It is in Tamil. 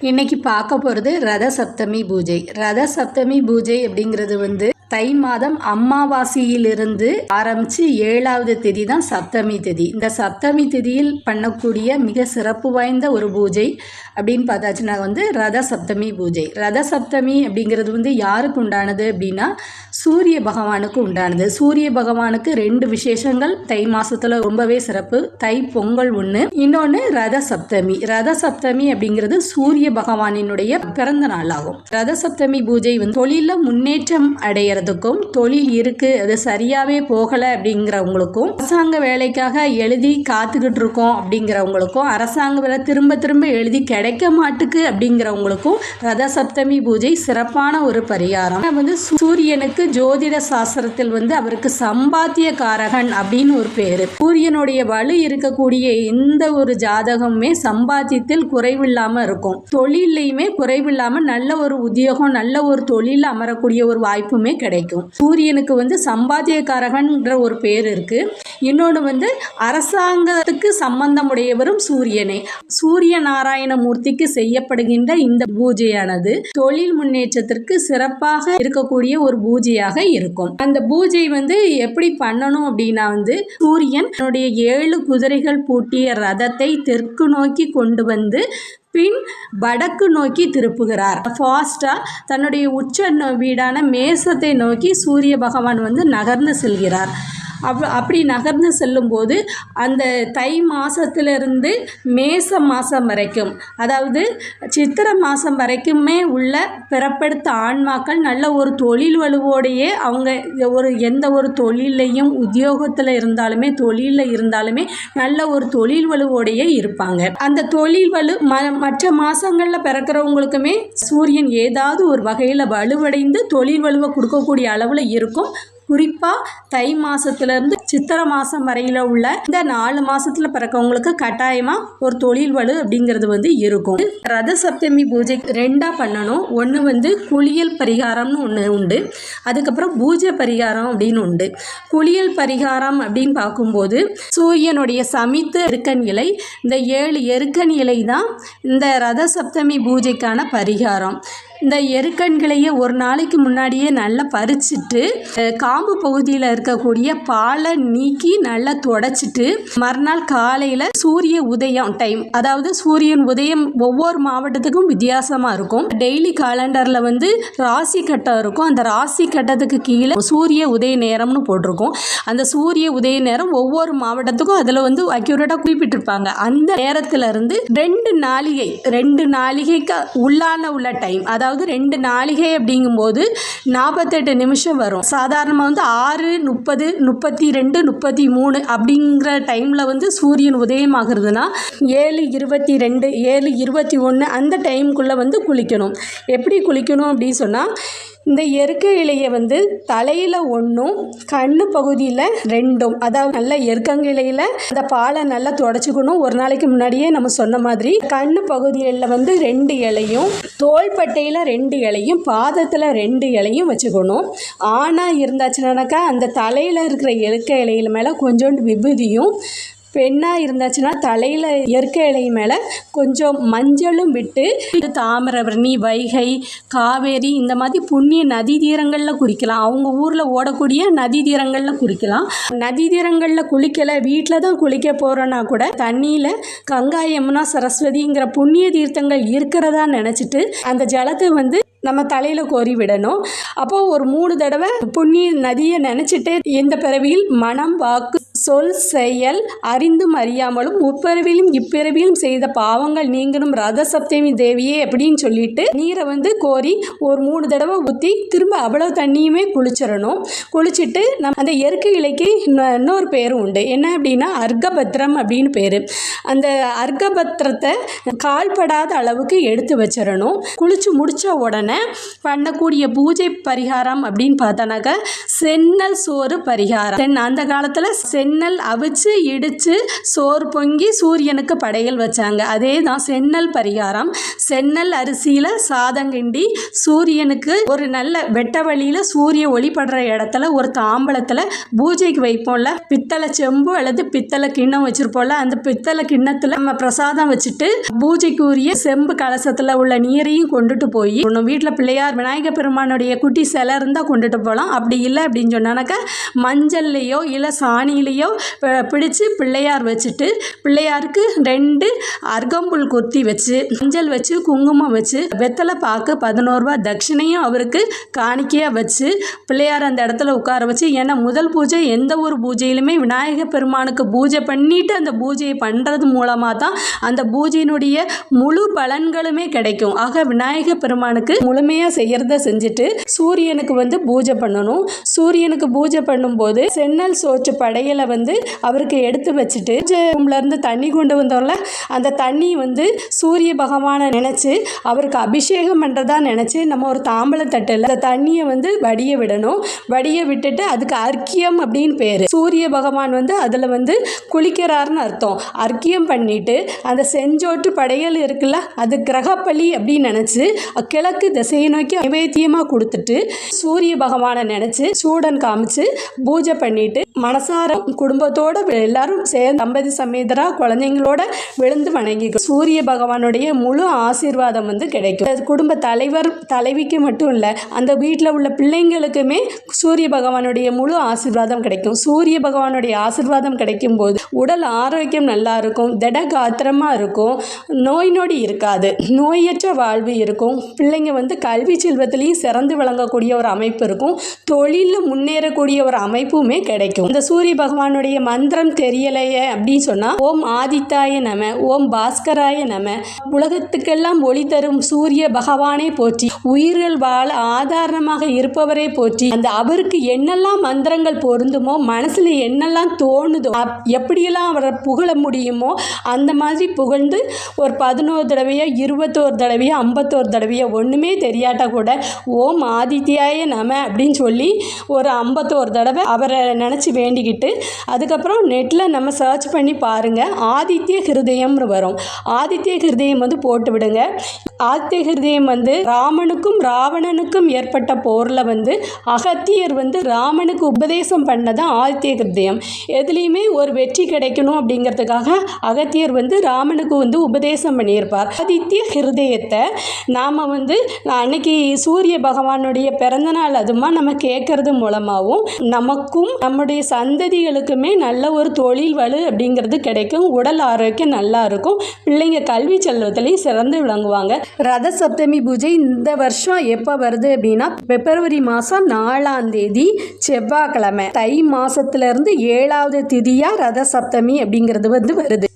இன்னைக்கு பார்க்க போகிறது ரத சப்தமி பூஜை. ரத சப்தமி பூஜை அப்படிங்கிறது வந்து தை மாதம் அமாவாசையிலிருந்து ஆரம்பித்து ஏழாவது திதி தான் சப்தமி திதி. இந்த சப்தமி திதியில் பண்ணக்கூடிய மிக சிறப்பு வாய்ந்த ஒரு பூஜை அப்படின்னு பார்த்தாச்சுன்னா வந்து ரத சப்தமி பூஜை. ரத சப்தமி அப்படிங்கிறது வந்து யாருக்கு உண்டானது அப்படின்னா சூரிய பகவானுக்கு உண்டானது. சூரிய பகவானுக்கு ரெண்டு விசேஷங்கள். தை மாதத்தில் ரொம்பவே சிறப்பு. தை பொங்கல் ஒன்று இன்னொன்று ரத சப்தமி ரத சப்தமி அப்படிங்கிறது சூரிய பகவானினுடைய பிறந்த நாள் ஆகும் ரத சப்தமி பூஜை வந்து தொழிலில் முன்னேற்றம் அப்படிங்கிறதுக்கும் தொழில் இருக்கு அது சரியாவே போகல அப்படிங்கிறவங்களுக்கும் அரசாங்க வேலைக்காக எழுதி காத்துக்கிட்டு இருக்கோம் அப்படிங்கிறவங்களுக்கும் அரசாங்க வேலை திரும்ப திரும்ப எழுதி கிடைக்க மாட்டுக்கு அப்படிங்கிறவங்களுக்கும் ரத சப்தமி பூஜை சிறப்பான ஒரு பரிகாரம். வந்து சூரியனுக்கு ஜோதிட சாஸ்திரத்தில் வந்து அவருக்கு சம்பாத்திய காரகன் அப்படின்னு ஒரு பேரு. சூரியனுடைய வலு இருக்கக்கூடிய எந்த ஒரு ஜாதகமுமே சம்பாத்தியத்தில் குறைவில்லாம இருக்கும். தொழிலையுமே குறைவில்லாம நல்ல ஒரு உத்தியோகம் நல்ல ஒரு தொழில் அமரக்கூடிய ஒரு வாய்ப்புமே கிடைக்கும். கிடைக்கும். சூரியனுக்கு வந்து சம்பாத்தியக்காரகன்ற ஒரு பேர் இருக்கு. இன்னொன்று வந்து அரசாங்கத்துக்கு சம்பந்தமுடையவரும் சூரியனே. சூரிய நாராயண மூர்த்திக்கு செய்யப்படுகின்ற இந்த பூஜையானது தொழில் முன்னேற்றத்திற்கு சிறப்பாக இருக்கக்கூடிய ஒரு பூஜையாக இருக்கும். அந்த பூஜை வந்து எப்படி பண்ணணும் அப்படின்னா வந்து சூரியன் தன்னுடைய ஏழு குதிரைகள் பூட்டிய ரதத்தை தெற்கு நோக்கி கொண்டு வந்து பின் வடக்கு நோக்கி திருப்புகிறார். ஃபாஸ்ட்டாக தன்னுடைய உச்ச நோ- வீடான மேசத்தை நோக்கி சூரிய பகவான் வந்து நகர்ந்து செல்கிறார். அப் அப்படி நகர்ந்து செல்லும்போது அந்த தை மாதத்திலிருந்து மேச மாதம் வரைக்கும் அதாவது சித்திரை மாதம் வரைக்குமே உள்ள பிறப்பெடுத்த ஆன்மாக்கள் நல்ல ஒரு தொழில் வலுவோடையே அவங்க ஒரு எந்த ஒரு தொழிலையும் உத்தியோகத்தில் இருந்தாலுமே தொழிலில் இருந்தாலுமே நல்ல ஒரு தொழில் வலுவோடையே இருப்பாங்க. அந்த தொழில் வலு ம மற்ற மாதங்களில் பிறக்கிறவங்களுக்குமே சூரியன் ஏதாவது ஒரு வகையில் வலுவடைந்து தொழில் வலுவை கொடுக்கக்கூடிய அளவில் இருக்கும். குறிப்பாக தை மாதத்துலேருந்து சித்திரை மாதம் வரையில் உள்ள இந்த நாலு மாதத்தில் பிறக்கவங்களுக்கு கட்டாயமாக ஒரு தொழில் வலு அப்படிங்கிறது வந்து இருக்கும். ரத சப்தமி பூஜை ரெண்டாக பண்ணணும். ஒன்று வந்து குளியல் பரிகாரம்னு ஒன்று உண்டு. அதுக்கப்புறம் பூஜை பரிகாரம் அப்படின்னு உண்டு. குளியல் பரிகாரம் அப்படின்னு பார்க்கும்போது சூரியனுடைய சமித்து எருக்கன் இலை இந்த ஏழு எருக்கன் இலை தான் இந்த ரத சப்தமி பூஜைக்கான பரிகாரம். இந்த எருக்கண்களையே ஒரு நாளைக்கு முன்னாடியே நல்லா பறிச்சுட்டு காம்பு பகுதியில் இருக்கக்கூடிய பாலை நீக்கி நல்லா தொடச்சிட்டு மறுநாள் காலையில் சூரிய உதயம் டைம் அதாவது சூரியன் உதயம் ஒவ்வொரு மாவட்டத்துக்கும் வித்தியாசமாக இருக்கும். டெய்லி காலண்டரில் வந்து ராசி கட்டம் இருக்கும். அந்த ராசி கட்டத்துக்கு கீழே சூரிய உதய நேரம்னு போட்டிருக்கும். அந்த சூரிய உதய நேரம் ஒவ்வொரு மாவட்டத்துக்கும் அதில் வந்து அக்யூரேட்டாக குறிப்பிட்டிருப்பாங்க. அந்த நேரத்தில் இருந்து ரெண்டு நாளிகை ரெண்டு நாளிகைக்கு உள்ளான உள்ள டைம் அதாவது அதாவது ரெண்டு நாளிகை அப்படிங்கும்போது நாற்பத்தெட்டு நிமிஷம் வரும். சாதாரணமாக வந்து ஆறு முப்பது முப்பத்தி ரெண்டு முப்பத்தி மூணு அப்படிங்கிற டைமில் வந்து சூரியன் உதயமாகிறதுனா ஏழு இருபத்தி ரெண்டு ஏழு இருபத்தி ஒன்று அந்த டைமுக்குள்ளே வந்து குளிக்கணும். எப்படி குளிக்கணும் அப்படின்னு சொன்னால் இந்த எருக்கு இலையை வந்து தலையில் ஒன்றும் கண்ணு பகுதியில் ரெண்டும். அதாவது நல்ல எருக்கங்க இலையில் அந்த பாலை நல்லா தொடச்சிக்கணும். ஒரு நாளைக்கு முன்னாடியே நம்ம சொன்ன மாதிரி கண்ணு பகுதியில் வந்து ரெண்டு இலையும் தோள்பட்டையில் ரெண்டு இலையும் பாதத்தில் ரெண்டு இலையும் வச்சுக்கணும். ஆணாக இருந்தாச்சுனாக்கா அந்த தலையில் இருக்கிற எருக்க இலையில மேலே கொஞ்சோண்டு விபூதியும் பெண்ணாக இருந்தாச்சுன்னா தலையில் இயற்கை இலை மேலே கொஞ்சம் மஞ்சளும் விட்டு தாமிரபரணி வைகை காவேரி இந்த மாதிரி புண்ணிய நதி தீரங்களில் குளிக்கலாம் அவங்க ஊரில் ஓடக்கூடிய நதி தீரங்களில் குளிக்கலாம் நதி தீரங்களில் குளிக்கலை வீட்டில் தான் குளிக்க போகிறோன்னா கூட தண்ணியில் கங்கா யமுனா சரஸ்வதிங்கிற புண்ணிய தீர்த்தங்கள் இருக்கிறதா நினச்சிட்டு அந்த ஜலத்தை வந்து நம்ம தலையில் கோரி விடணும். அப்போது ஒரு மூணு தடவை புண்ணிய நதியை நினச்சிட்டு இந்த பிறவியில் மனம் வாக்கு சொல் செயல் அறிந்தும் அறியாமலும் முப்பிறவிலும் இப்பிறவிலும் செய்த பாவங்கள் நீங்கணும் ரத சப்தமி தேவியே அப்படின்னு சொல்லிட்டு நீரை வந்து கோரி ஒரு மூணு தடவை ஊற்றி திரும்ப அவ்வளவு தண்ணியுமே குளிச்சிடணும் குளிச்சுட்டு நம் அந்த இயற்கை இலைக்கு இன்னொரு பேரும் உண்டு. என்ன அப்படின்னா அர்க்கபத்திரம் அப்படின்னு பேர். அந்த அர்க்கபத்திரத்தை கால்படாத அளவுக்கு எடுத்து வச்சிடணும் குளிச்சு முடிச்ச உடனே பண்ணக்கூடிய பூஜை பரிகாரம் அப்படின்னு பார்த்தோன்னாக்கா சென்னல் சோறு பரிகாரம். தென் அந்த காலத்தில் சென்னல் செந்நெல் அவிச்சு இடித்து சோறு பொங்கி சூரியனுக்கு படையல் வச்சாங்க. அதே தான் செந்நெல் பரிகாரம். செந்நெல் அரிசியில் சாதம் கிண்டி சூரியனுக்கு ஒரு நல்ல வெட்ட வழியில் சூரிய ஒளிபடுற இடத்துல ஒரு தாம்பலத்தில் பூஜைக்கு வைப்போம்ல. பித்தளை செம்பு அல்லது பித்தளை கிண்ணம் வச்சுருப்போம்ல. அந்த பித்தளை கிண்ணத்தில் நம்ம பிரசாதம் வச்சுட்டு பூஜைக்குரிய செம்பு கலசத்தில் உள்ள நீரையும் கொண்டுட்டு போய் ஒன்று வீட்டில் பிள்ளையார் விநாயகர் பெருமானுடைய குட்டி சிலை இருந்தால் கொண்டுட்டு போகலாம் அப்படி இல்லை அப்படின்னு சொன்னானாக்கா மஞ்சள்லையோ இல்லை சாணியிலையோ ப- பிடிச்சு பிள்ளையார் வச்சுட்டு பிள்ளையாருக்கு ரெண்டு அர்கம்புல் குத்தி வச்சு மஞ்சள் வச்சு குங்குமம் வச்சு வெத்தலை பாக்கு பதினோரு ரூபா தட்சிணையும் அவருக்கு காணிக்கையாக வச்சு பிள்ளையார் அந்த இடத்துல உட்கார வச்சு ஏன்னா முதல் பூஜை எந்த ஒரு பூஜையிலுமே விநாயகர் பெருமானுக்கு பூஜை பண்ணிட்டு அந்த பூஜையை பண்ணுறது மூலமாக தான் அந்த பூஜையினுடைய முழு பலன்களுமே கிடைக்கும். ஆக விநாயகர் பெருமானுக்கு முழுமையாக செய்யறத செஞ்சுட்டு சூரியனுக்கு வந்து பூஜை பண்ணணும். சூரியனுக்கு பூஜை பண்ணும்போது சென்னல் சோற்று படையலை வந்து அவருக்கு எடுத்து வச்சுட்டு பூஜை இருந்து தண்ணி கொண்டு வந்தோம்ல அந்த தண்ணி வந்து சூரிய பகவானை நினச்சி அவருக்கு அபிஷேகம் பண்ணுறதா நினச்சி நம்ம ஒரு தாம்பளம் தட்டில் அந்த தண்ணியை வந்து வடிய விடணும். வடிய விட்டுட்டு அதுக்கு அர்க்கியம் அப்படின்னு பேர். சூரிய பகவான் வந்து அதில் வந்து குளிக்கிறாருன்னு அர்த்தம். அர்க்கியம் பண்ணிட்டு அந்த செஞ்சோட்டு படையல் இருக்குல்ல அது கிரகப்பலி அப்படின்னு நினச்சி கிழக்கு திசையை நோக்கி நைவேத்தியமாக கொடுத்துட்டு சூரிய பகவானை நினச்சி சூடன் காமிச்சு பூஜை பண்ணிட்டு மனசார குடும்பத்தோடு எல்லாரும் சேர்ந்து தம்பதி சமேதரா குழந்தைங்களோட விழுந்து வணங்கி சூரிய பகவானுடைய முழு ஆசீர்வாதம் வந்து கிடைக்கும். குடும்ப தலைவர் தலைவிக்கு மட்டும் இல்லை அந்த வீட்டில் உள்ள பிள்ளைங்களுக்குமே சூரிய பகவானுடைய முழு ஆசீர்வாதம் கிடைக்கும். சூரிய பகவானுடைய ஆசீர்வாதம் கிடைக்கும் போது உடல் ஆரோக்கியம் நல்லா இருக்கும் திட காத்திரமாக இருக்கும் நோய் நொடி இருக்காது நோயற்ற வாழ்வு இருக்கும். பிள்ளைங்க வந்து கல்வி செல்வத்திலையும் சிறந்து விளங்கக்கூடிய ஒரு அமைப்பு இருக்கும். தொழிலில் முன்னேறக்கூடிய ஒரு அமைப்புமே கிடைக்கும். இந்த சூரிய பகவான் பகவானுடைய மந்திரம் தெரியலையே அப்படின்னு சொன்னால் ஓம் ஆதித்தாய நம ஓம் பாஸ்கராய நம உலகத்துக்கெல்லாம் ஒளி தரும் சூரிய பகவானே போற்றி உயிர்கள் வாழ ஆதாரமாக இருப்பவரே போற்றி அந்த அவருக்கு என்னெல்லாம் மந்திரங்கள் பொருந்துமோ மனசில் என்னெல்லாம் தோணுதோ அப்- எப்படியெல்லாம் அவரை புகழ முடியுமோ அந்த மாதிரி புகழ்ந்து ஒரு பதினோரு தடவையோ இருபத்தோரு தடவையோ ஐம்பத்தோரு தடவையோ ஒன்றுமே தெரியாட்டா கூட ஓம் ஆதித்யாய நம அப்படின்னு சொல்லி ஒரு ஐம்பத்தோரு தடவை அவரை நினச்சி வேண்டிக்கிட்டு அதுக்கப்புறம் நெட்டில் நம்ம சர்ச் பண்ணி பாருங்கள் ஆதித்ய ஹிருதயம்னு வரும். ஆதித்ய ஹிருதயம் வந்து போட்டு விடுங்க. ஆதித்ய ஹிருதயம் வந்து ராமனுக்கும் ராவணனுக்கும் ஏற்பட்ட போரில் வந்து அகத்தியர் வந்து ராமனுக்கு உபதேசம் பண்ணதான் ஆதித்ய ஹிருதயம். எதுலேயுமே ஒரு வெற்றி கிடைக்கணும் அப்படிங்கிறதுக்காக அகத்தியர் வந்து ராமனுக்கு வந்து உபதேசம் பண்ணியிருப்பார். ஆதித்ய ஹிருதயத்தை நாம் வந்து அன்னைக்கு சூரிய பகவானுடைய பிறந்தநாள் அதுமா நம்ம கேட்கறது மூலமாகவும் நமக்கும் நம்முடைய சந்ததிகளுக்குமே நல்ல ஒரு தொழில் வலு அப்படிங்கிறது கிடைக்கும். உடல் ஆரோக்கியம் நல்லா இருக்கும். பிள்ளைங்க கல்வி செல்வத்திலையும் சிறந்து விளங்குவாங்க. ரத சப்தமி பூஜை இந்த வருஷம் எப்போ வருது அப்படின்னா பிப்ரவரி மாதம் நாலாம் தேதி செவ்வாய்க்கிழமை. தை மாதத்துலேருந்து ஏழாவது திதியாக ரத சப்தமி அப்படிங்கிறது வந்து வருது.